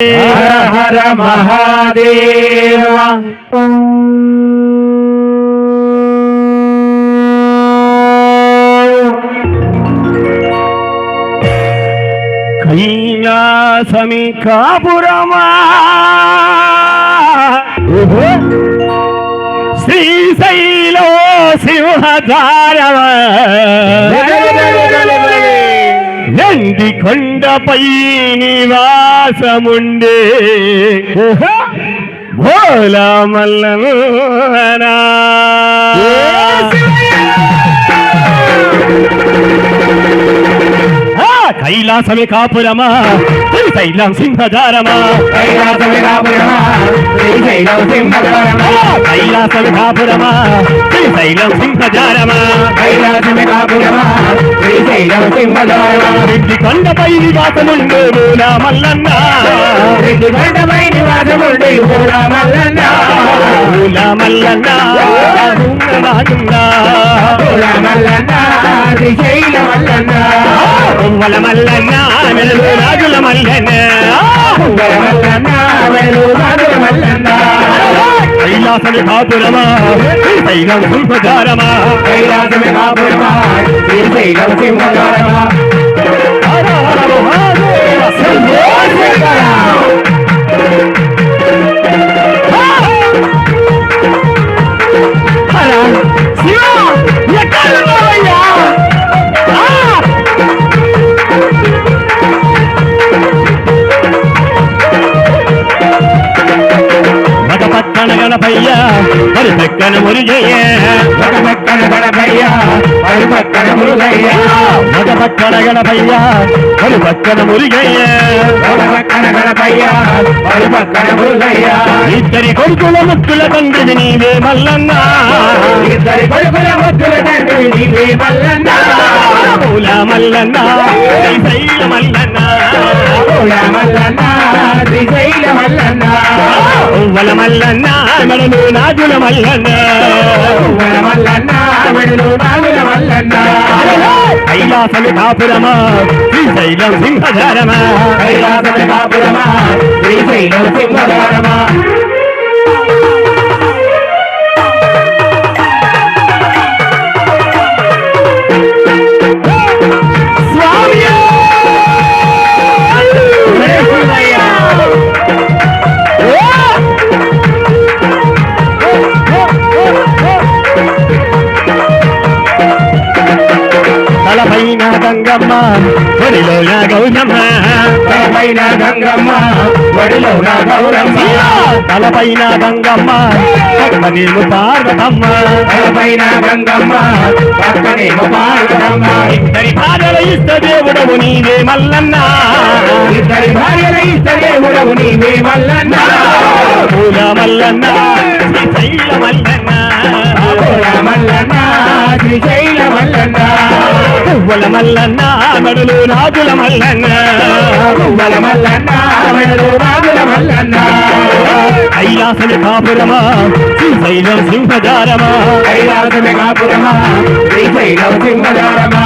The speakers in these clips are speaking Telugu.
హర హర మహాదేవ కైలాసమి కాపురమా శ్రీశైలో సింహధారమా నంది కొండపై నివాసముండే భోలా మల్లనా కైలాసమే కాపురమా శ్రీశైలం సింహధారమా కైలాసమే కాపురమా శ్రీశైలం సింహధారమా కైలాసమే కాపురమా శ్రీశైలం సింహధారమా కైలాసమే కాపురమా శ్రీశైలం సింహధారమా రెడ్డి కొండపై నివాసముండే భోలా మల్లన్న రెడ్డి గంటపై నివాసముండి కూడా మల్లన్న భోలా మల్లన్న మల్లన్న శ్రీశైల మల్లన్న పువ్వల మల్లన్న వెలుగు రాజుల మల్లన్న పువ్వుల మల్లన్న వెలు రాజుల మల్లన్న కైలాసమే కాపురమా? శ్రీశైలం సింహధారమా కైలాసమే కాపురమా శ్రీశైలం సింహధారమా గణపయ్య మరి పక్కన మురిజయ్య ఒక పక్కన గణపయ్య మరి పక్కన మురుగయ్య ఒక పక్కన గణపయ్య మరి పక్కన మురిగయ్య ఒక పక్కన గణపయ్య మరి పక్కన మురుగయ్య ఇద్దరి కొడుకుల ముక్కుల తండ్రిని నీవే మల్లన్న ఇద్దరి కొడుకుల ముద్దుల మల్లన్నా. శ్రీశైల మల్లన్న శ్రీశైల మల్లన్న పువ్వల మల్లన్న మెడలు నాజుల మల్లన్న. పువ్వుల మల్లన్న వెడులు నాగుల మల్లన్న కైలాసమి కాపురమా శ్రీశైలం సింహధారమా. కైలాసమే కాపురమా శ్రీశైలం సింహధారమా. గంగమ్మ. ఒడిలో నా గౌరమ్మ. తలపైన గంగమ్మ. వడిలో నా గౌరమ్మ తలపైన గంగమ్మ. పక్కనేమో పార్వతమ్మ. తలపైన గంగమ్మ. పక్కనేమో పార్వతమ్మ. ఇద్దరి భార్యల ఇష్ట దేవుడవు నీవే మల్లన్న. ఇద్దరి భార్యల ఇద్దరే ఉడవు నీవే మల్లన్న. పూల మల్లన్న. శ్రీశైల మల్లన్న. పూల మల్లన్న. శ్రీశైల మల్లన్న. పువ్వుల మల్లన్న మెడలు రాజుల మల్లన్న. పువ్వుల మల్లన్న వెడలు రాగుల మల్లన్న. కైలాసని కాపురమా శ్రీశైలం సింహదారమా కైలాసమే కాపురమా శ్రీశైలం సింహధారమా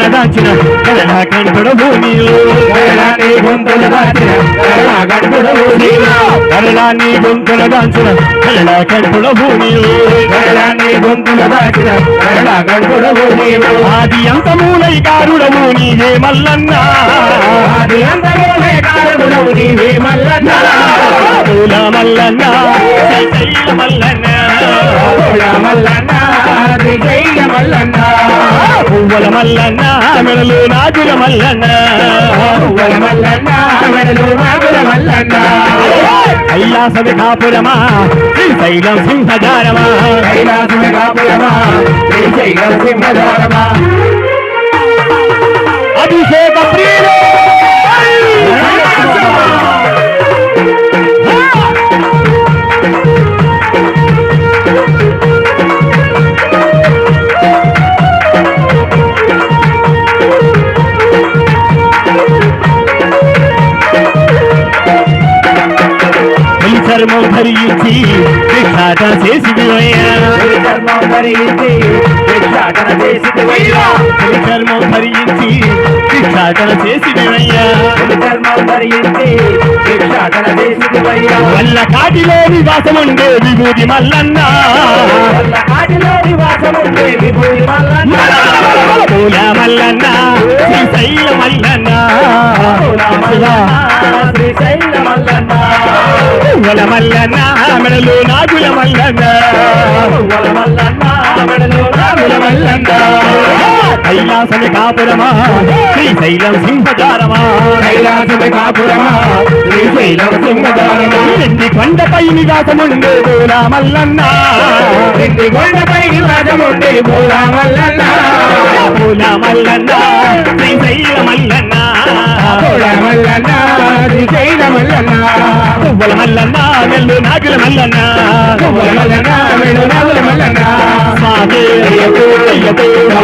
గలలాన్ని దాచిన గలలా భూమిలో. కైలాని గొంతులు దాచిన కరుణా గంటుడు నీవు. గలలాన్ని దాచిన గలలా భూమిలో. దాచిన ఆది అంతమూలై కారుడము నీవే మల్లన్న. ఆది నీవే మల్లన్న. మల్లన్న. మల్లన్న. మల్లన్న నాగుల మల్లన్న. కైలాసమి కాపురమా శ్రీశైలం సింహదారమా కైలాసమే కాపురమా శ్రీశైలం సింహధారమా అభిషేక ప్రియులు మరియుచి భిక్షాటన చేసిదివయ్యా ధర్మం భరించి చేసిదివయ్యా వల్ల కాటిలో నివాసముండే విభూతి మల్లన్న. వల్ల కాటిలో నివాసముండే విభూతి మల్లన్న. శ్రీశైల మల్లన్న శ్రీశైల మల్లన్న పువ్వుల మల్లన్న మెడలు నాగుల మల్లన్న. పువ్వుల మల్లన్న మెడలో నాగుల మల్లన్న. కైలాసమి కాపురమా? శ్రీశైలం సింహదారమా కైలాసమే కాపురమా? శ్రీశైలం సింహదారమా రెండు కొండపై నివాసముండే పూల మల్లన్న రెడ్డి కొండపై రాజముండి పూలా మల్లన్న పూల మల్లన్న శ్రీశైల మల్లన్న పూలా మల్లన్న శ్రీశైల మల్లన్న పువ్వుల మల్లన్న మెల్లు నాగుల మల్లన్న పువ్వుల మల్లన్న మెడలో నాగుల మల్లన్న